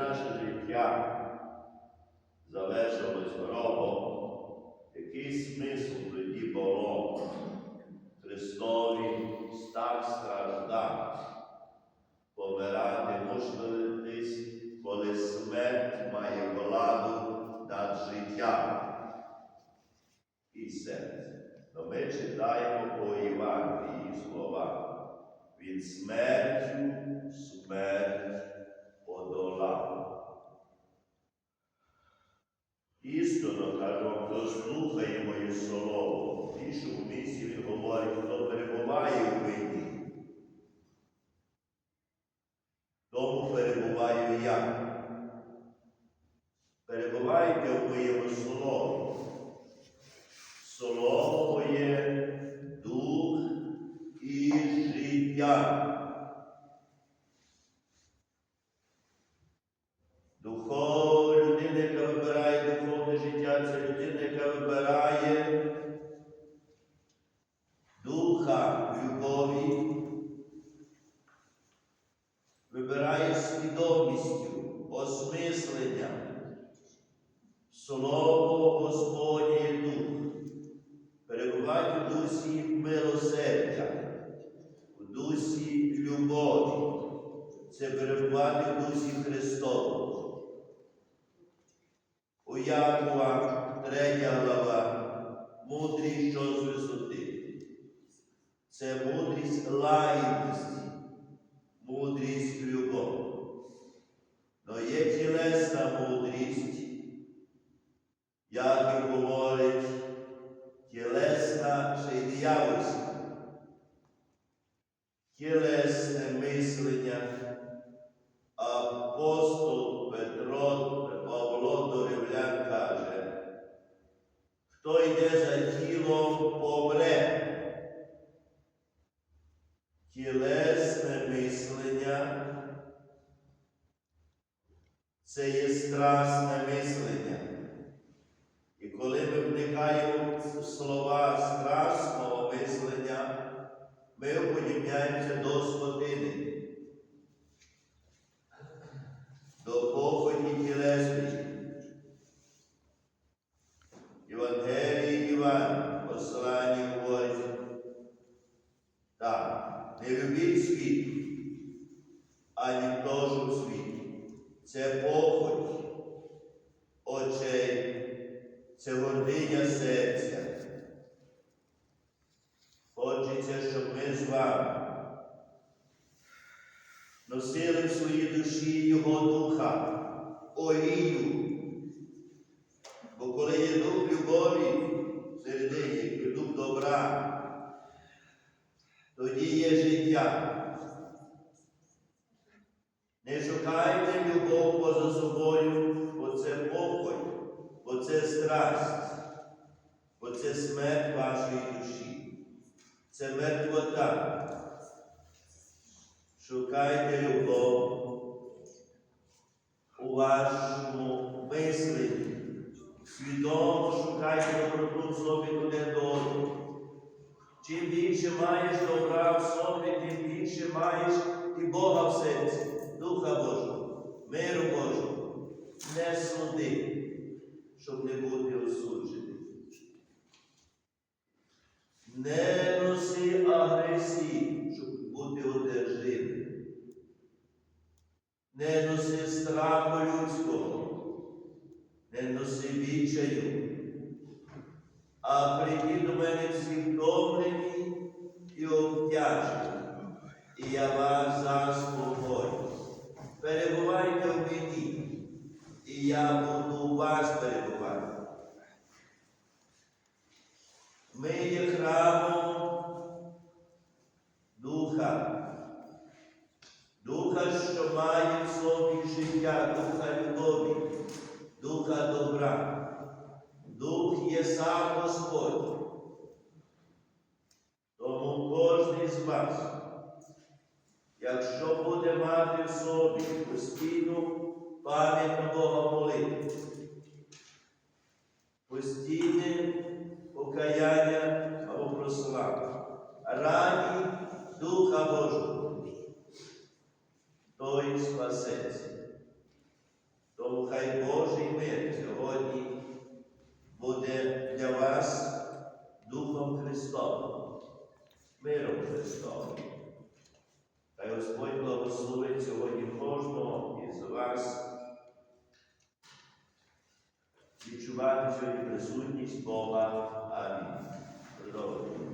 наше життя завершилось гробом, який смисл тоді було Христові так страждати, помирати десь, коли смерть має владу над життям і серце. Но ми читаємо по Євангелії слова. Він смертю смерть Хто слухає моє слово, в іншому місці він говорить, хто перебуває в мені, тому перебуваю я. Перебувайте в моєму слові. Слово моє дух і життя. Духов, людина, яка вибирає духовне життя, це людина, яка вибирає духа любові, вибирає свідомістю, осмислення. Слово Господнє є дух. Перебувати в дусі милосердя, в дусі любові. Це перебувати в дусі Христовому. У Якова, третя глава, мудрість, що з висоти. Це мудрість лагідності, мудрість любові. Но є тілесна мудрість, як і говорить, тілесна ще й диявольська. Тілесне мислення Тілесне мислення це є страсне мислення. І коли ми вникаємо в слова страсного мислення, ми уподібняємося до світ, що в світі. Це похоть очей, це гординя серця. Хочеться, щоб ми з вами носили в своїй душі Його Духа, олію. Не шукайте любов поза собою, бо це похоть, бо це страсть, бо це смерть вашої душі, це мертвота. Шукайте любов у вашому мисленні, свідомо шукайте доброту в собі один до одного. Чим більше маєш добра в собі, тим більше маєш і Бога в серці, Духа Божого, миру Божого. Не суди, щоб не бути осудженим. Не носи агресії, щоб бути одержимим. Не носи страху людського, не носи відчаю. А прийди до мене всі втомлені і обтяжені, і я вас заспокою. Перебувайте в мені, і я буду вас перебувати. Ми є храмом Духа, Духа, що має в собі життя, Духа любові, Духа добра. Дух є сам Господь. Тому кожен з вас, якщо буде мати в собі постійну пам'ять Бога молитву, постійне покаяння або прославу, раді Духа Божого, той спасеться. Відчувати сьогодні присутність Бога. Амінь. Продовжуємо.